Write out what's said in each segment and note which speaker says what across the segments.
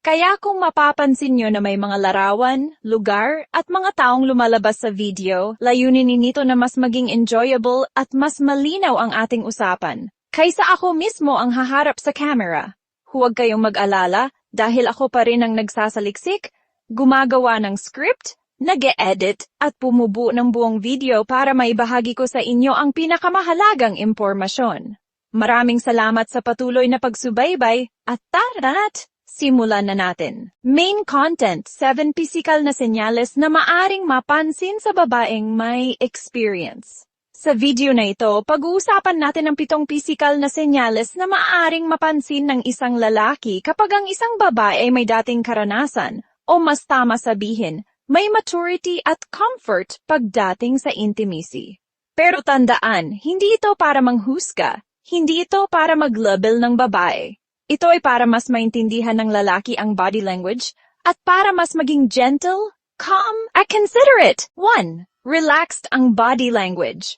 Speaker 1: Kaya kung mapapansin nyo na may mga larawan, lugar, at mga taong lumalabas sa video, layunin nito na mas maging enjoyable at mas malinaw ang ating usapan. Kaysa ako mismo ang haharap sa camera. Huwag kayong mag-alala dahil ako pa rin ang nagsasaliksik, gumagawa ng script, nag-e-edit, at pumubu ng buong video para maibahagi ko sa inyo ang pinakamahalagang impormasyon. Maraming salamat sa patuloy na pagsubaybay at tara't! Simulan na natin. Main content, 7 physical na senyales na maaring mapansin sa babaeng may experience. Sa video na ito, pag-uusapan natin ang pitong physical na senyales na maaring mapansin ng isang lalaki kapag ang isang babae ay may dating karanasan o mas tama sabihin, may maturity at comfort pagdating sa intimacy. Pero tandaan, hindi ito para manghusga, hindi ito para mag-label ng babae. Ito ay para mas maintindihan ng lalaki ang body language at para mas maging gentle, calm, at considerate. 1. Relaxed ang body language.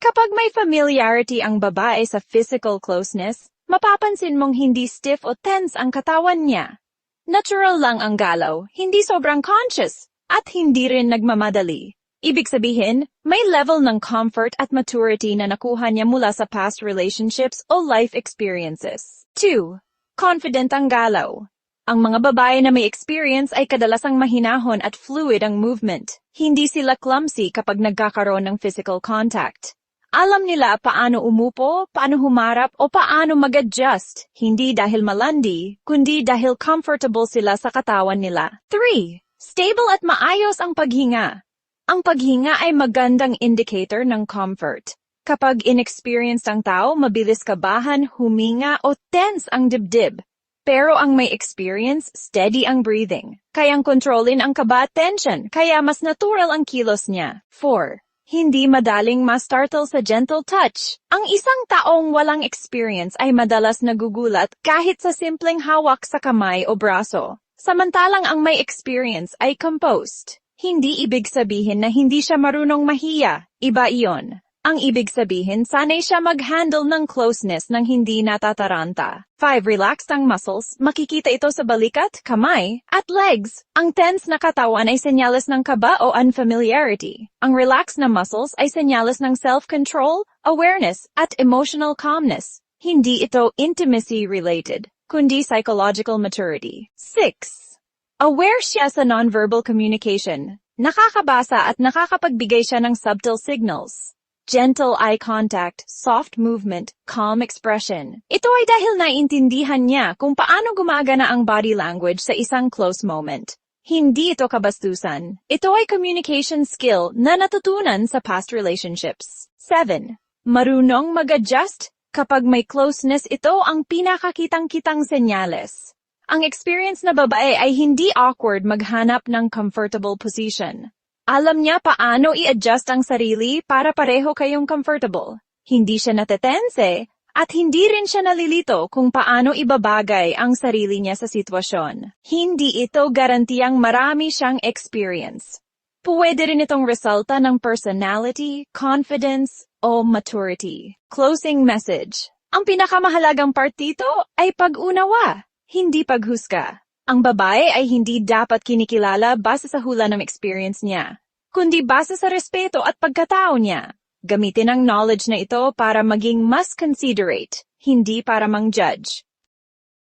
Speaker 1: Kapag may familiarity ang babae sa physical closeness, mapapansin mong hindi stiff o tense ang katawan niya. Natural lang ang galaw, hindi sobrang conscious, at hindi rin nagmamadali. Ibig sabihin, may level ng comfort at maturity na nakuha niya mula sa past relationships o life experiences. 2 confident ang galaw. Ang mga babae na may experience ay kadalasang mahinahon at fluid ang movement. Hindi sila clumsy kapag nagkakaroon ng physical contact. Alam nila paano umupo, paano humarap, o paano mag-adjust. Hindi dahil malandi, kundi dahil comfortable sila sa katawan nila. 3. Stable at maayos ang paghinga. Ang paghinga ay magandang indicator ng comfort. Kapag inexperienced ang tao, mabilis kabahan, huminga o tense ang dibdib. Pero ang may experience, steady ang breathing. Kayang kontrolin ang kaba at tension, kaya mas natural ang kilos niya. 4. Hindi madaling ma-startle sa gentle touch. Ang isang taong walang experience ay madalas nagugulat kahit sa simpleng hawak sa kamay o braso. Samantalang ang may experience ay composed. Hindi ibig sabihin na hindi siya marunong mahiya. Iba iyon. Ang ibig sabihin, sanay siya mag-handle ng closeness ng hindi natataranta. 5. Relaxed ang muscles. Makikita ito sa balikat, kamay, at legs. Ang tense na katawan ay senyales ng kaba o unfamiliarity. Ang relaxed na muscles ay senyales ng self-control, awareness, at emotional calmness. Hindi ito intimacy-related, kundi psychological maturity. 6. Aware siya sa nonverbal communication. Nakakabasa at nakakapagbigay siya ng subtle signals gentle eye contact, soft movement, calm expression. Ito ay dahil naiintindihan niya kung paano gumagana ang body language sa isang close moment. Hindi ito kabastusan. Ito ay communication skill na natutunan sa past relationships. 7. Marunong mag-adjust. Kapag may closeness, ito ang pinakakitang-kitang senyales. Ang experience na babae ay hindi awkward maghanap ng comfortable position. Alam niya paano i-adjust ang sarili para pareho kayong comfortable. Hindi siya natetense at hindi rin siya nalilito kung paano ibabagay ang sarili niya sa sitwasyon. Hindi ito garantiyang marami siyang experience. Pwede rin itong resulta ng personality, confidence, o maturity. Closing message. Ang pinakamahalagang part dito ay pag-unawa, hindi paghusga. Ang babae ay hindi dapat kinikilala base sa hula ng experience niya, kundi base sa respeto at pagkatao niya. Gamitin ang knowledge na ito para maging mas considerate, hindi para mang-judge.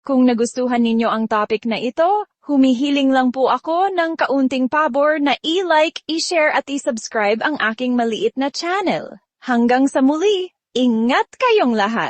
Speaker 1: Kung nagustuhan ninyo ang topic na ito, humihiling lang po ako ng kaunting pabor na i-like, i-share at i-subscribe ang aking maliit na channel. Hanggang sa muli, ingat kayong lahat!